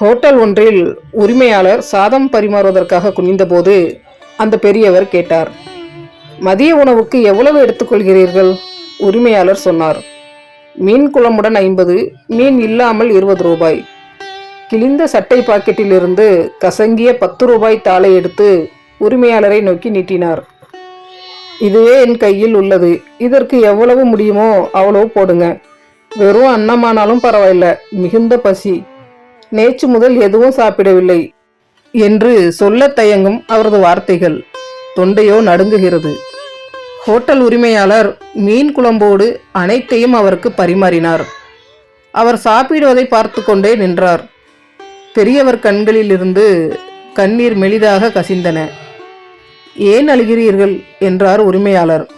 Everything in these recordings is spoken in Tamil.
ஹோட்டல் ஒன்றில் உரிமையாளர் சாதம் பரிமாறுவதற்காக குனிந்தபோது அந்த பெரியவர் கேட்டார் மதிய உணவுக்கு எவ்வளவு எடுத்துக்கொள்கிறீர்கள்? உரிமையாளர் சொன்னார் மீன் குளமுடன் ஐம்பது மீன் இல்லாமல் இருபது ரூபாய். கிழிந்த சட்டை பாக்கெட்டிலிருந்து கசங்கிய பத்து ரூபாய் தாளை எடுத்து உரிமையாளரை நோக்கி நீட்டினார். இதுவே என் கையில் உள்ளது. இதற்கு எவ்வளவு முடியுமோ அவ்வளவு போடுங்க. வெறும் அன்னமானாலும் பரவாயில்ல. மிகுந்த பசி. நேற்று முதல் எதுவும் சாப்பிடவில்லை என்று சொல்லத் தயங்கும் அவரது வார்த்தைகள் தொண்டையோ நடுங்குகிறது. ஹோட்டல் உரிமையாளர் மீன் குழம்போடு அனைத்தையும் அவருக்கு பரிமாறினார். அவர் சாப்பிடுவதை பார்த்து கொண்டே நின்றார். பெரியவர் கண்களிலிருந்து கண்ணீர் மெலிதாக கசிந்தன. ஏன் அழுகிறீர்கள்? என்றார் உரிமையாளர்.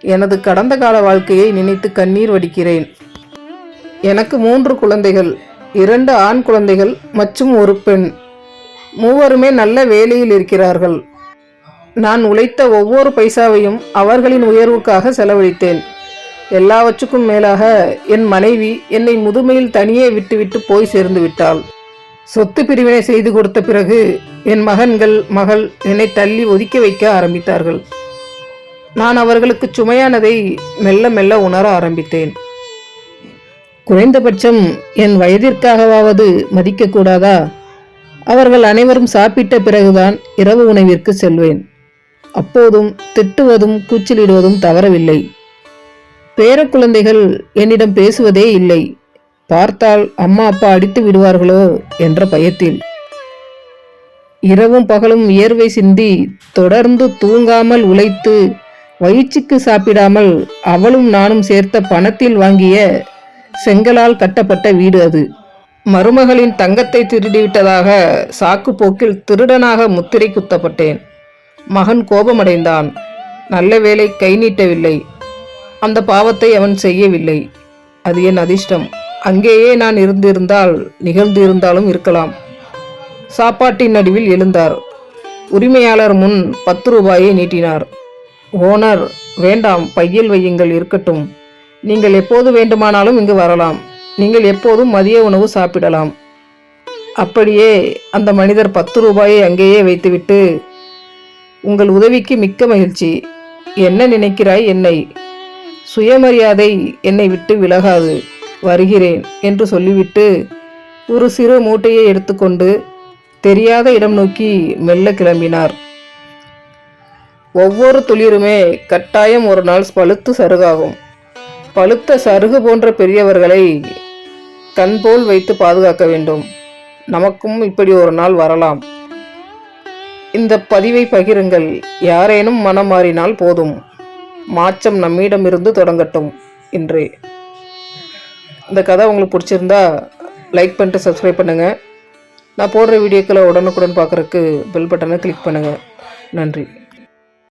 எனது கடந்த கால வாழ்க்கையை நினைத்து கண்ணீர் வடிக்கிறேன். எனக்கு மூன்று குழந்தைகள். இரண்டு ஆண் குழந்தைகள் மற்றும் ஒரு பெண். மூவருமே நல்ல வேலையில் இருக்கிறார்கள். நான் உழைத்த ஒவ்வொரு பைசாவையும் அவர்களின் உயர்வுக்காக செலவழித்தேன். எல்லாவற்றுக்கும் மேலாக என் மனைவி என்னை முதுமையில் தனியே விட்டுவிட்டு போய் சேர்ந்து விட்டாள். சொத்து பிரிவினை செய்து கொடுத்த பிறகு என் மகன்கள் மகள் என்னை தள்ளி ஒதுக்க வைக்க ஆரம்பித்தார்கள். நான் அவர்களுக்கு சுமையானதை மெல்ல மெல்ல உணர ஆரம்பித்தேன். குறைந்தபட்சம் என் வயதிற்காகவாவது மதிக்கக்கூடாதா? அவர்கள் அனைவரும் சாப்பிட்ட பிறகுதான் இரவு உணவிற்கு செல்வேன். அப்போதும் திட்டுவதும் கூச்சலிடுவதும் தவறவில்லை. பேரக்குழந்தைகள் என்னிடம் பேசுவதே இல்லை. பார்த்தால் அம்மா அப்பா அடித்து விடுவார்களோ என்ற பயத்தில். இரவும் பகலும் வியர்வை சிந்தி தொடர்ந்து தூங்காமல் உழைத்து வயிற்றுக்கு சாப்பிடாமல் அவளும் நானும் சேர்த்த பணத்தில் வாங்கிய செங்கலால் கட்டப்பட்ட வீடு அது. மருமகளின் தங்கத்தை திருடிவிட்டதாக சாக்கு போக்கில் திருடனாக முத்திரை குத்தப்பட்டேன். மகன் கோபமடைந்தான். நல்ல வேலை கை நீட்டவில்லை. அந்த பாவத்தை அவன் செய்யவில்லை. அது என் அதிர்ஷ்டம். அங்கேயே நான் இருந்திருந்தால் நிகழ்ந்திருந்தாலும் இருக்கலாம். சாப்பாட்டின் நடுவில் எழுந்தார். உரிமையாளர் முன் பத்து ரூபாயை நீட்டினார். ஓனர் வேண்டாம் பையில் வையுங்கள் இருக்கட்டும். நீங்கள் எப்போது வேண்டுமானாலும் இங்கு வரலாம். நீங்கள் எப்போதும் மதிய உணவு சாப்பிடலாம். அப்படியே அந்த மனிதர் பத்து ரூபாயை அங்கேயே வைத்துவிட்டு உங்கள் உதவிக்கு மிக்க மகிழ்ச்சி. என்ன நினைக்கிறாய் என்னை? சுயமரியாதை என்னை விட்டு விலகாது. வருகிறேன் என்று சொல்லிவிட்டு ஒரு சிறு மூட்டையை எடுத்துக்கொண்டு தெரியாத இடம் நோக்கி மெல்ல கிளம்பினார். ஒவ்வொரு துளிருமே கட்டாயம் ஒரு நாள் பழுத்து சருகாகும். பழுத்த சருகு போன்ற பெரியவர்களை கண்போல் வைத்து பாதுகாக்க வேண்டும். நமக்கும் இப்படி ஒரு நாள் வரலாம். இந்த பதிவை பகிருங்கள். யாரேனும் மனம் மாறினால் போதும். மாற்றம் நம்மிடமிருந்து தொடங்கட்டும் இன்றே இந்த கதை உங்களுக்கு பிடிச்சிருந்தா லைக் பண்ணிட்டு சப்ஸ்கிரைப் பண்ணுங்கள் நான் போடுற வீடியோக்களை உடனுக்குடன் பார்க்குறக்கு பெல் பட்டனை கிளிக் பண்ணுங்கள் நன்றி.